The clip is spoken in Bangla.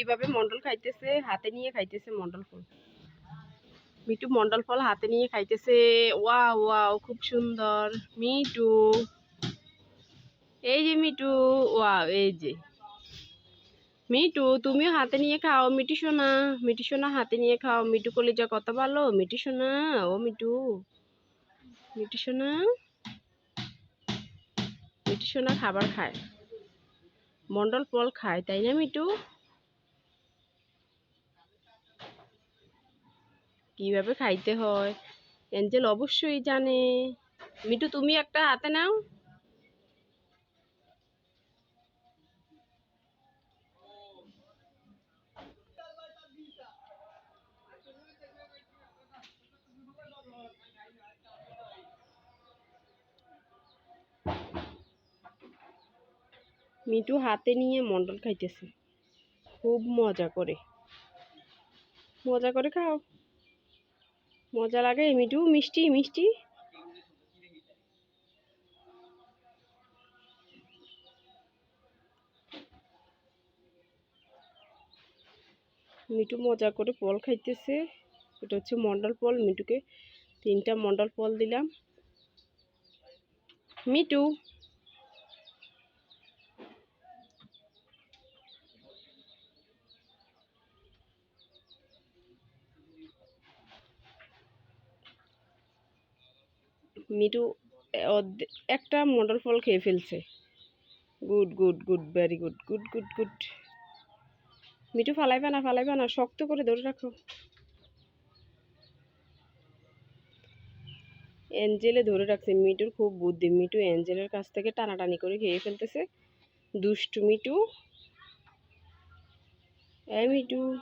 কীভাবে মন্ডল খাইতেছে, হাতে নিয়ে খাইতেছে মন্ডল ফল। মিটু মন্ডল ফল হাতে নিয়ে খাইতেছে। ওয়া ওয়াও, খুব সুন্দর। মিটু এই যে মিটু ওয়াও, এই যে। মিটু তুমিও হাতে নিয়ে খাও মিটি সোনা। মিটি সোনা হাতে নিয়ে খাও। মিটু কলিজা কত ভালো। মিটি সোনা, ও মিটু মিটি সোনা মিটি সোনা খাবার খায়। মন্ডল ফল খায়, তাই না মিটু কীভাবে খাইতে হয়? এঞ্জেল অবশ্যই জানে। মিটু তুমি একটা হাতে নাও। মিটু হাতে নিয়ে মন্ডল খাইতেছে। খুব মজা করে। মজা করে খাও। মজা লাগে মিটু মিষ্টি মিষ্টি। মিটু মজা করে ফল খাইতেছে। এটা হচ্ছে মন্ডল ফল মিটুকে তিনটা মন্ডল ফল দিলাম। মিটু মিটু এ- একটা মন্ডল ফল খেয়ে ফেলছে। Good good good, very good good good good. Mitu ফালাইবে না ফালাইবে না, শক্ত করে ধরে রাখো। অ্যাঞ্জেলে ধরে রাখছে মিটুর খুব বুদ্ধি। মিটু অ্যাঞ্জেলের কাছ থেকে টানাটানি করে খেয়ে ফেলতেছে। দুষ্টু মিটু এই মিটু